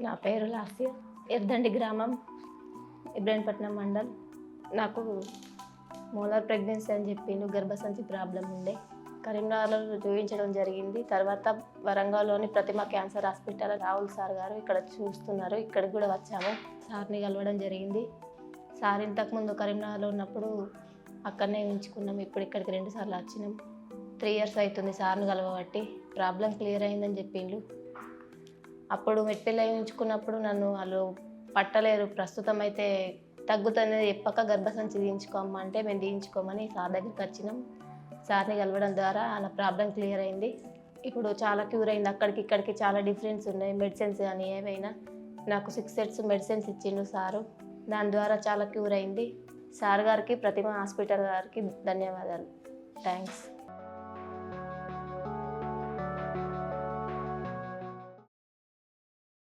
నా పేరు లాస్య ఎర్దండి గ్రామం ఇబ్రాహీంపట్నం మండల్. నాకు మోలార్ ప్రెగ్నెన్సీ అని చెప్పిండు గర్భసంచి ప్రాబ్లం ఉండే. కరీంనగర్లో చూపించడం జరిగింది. తర్వాత వరంగల్లోని Prathima cancer hospital Rahul sir garu ఇక్కడ చూస్తున్నారు. ఇక్కడికి కూడా వచ్చాము. సార్ని కలవడం జరిగింది. సార్ ఇంతకుముందు కరీంనగర్లో ఉన్నప్పుడు అక్కడనే ఉంచుకున్నాం. ఇప్పుడు ఇక్కడికి రెండు సార్లు వచ్చినాం. త్రీ ఇయర్స్ అవుతుంది సార్ని కలవబట్టి. ప్రాబ్లం క్లియర్ అయిందని చెప్పిండు. అప్పుడు మెట్పిల్ల ఉంచుకున్నప్పుడు నన్ను వాళ్ళు పట్టలేరు ప్రస్తుతం అయితే తగ్గుతుంది ఎప్పక గర్భసంచి తీయించుకోమ్మా అంటే మేము తీయించుకోమని సార్ దగ్గరికి వచ్చినాం. సార్ని కలవడం ద్వారా నా ప్రాబ్లం క్లియర్ అయింది. ఇప్పుడు చాలా క్యూర్ అయింది. అక్కడికి ఇక్కడికి చాలా డిఫరెన్స్ ఉన్నాయి. మెడిసిన్స్ కానీ ఏవైనా నాకు సిక్స్ సెట్స్ మెడిసిన్స్ ఇచ్చిండు సారు. దాని ద్వారా చాలా క్యూర్ అయింది. సార్ గారికి ప్రతిమ హాస్పిటల్ గారికి ధన్యవాదాలు. థ్యాంక్స్.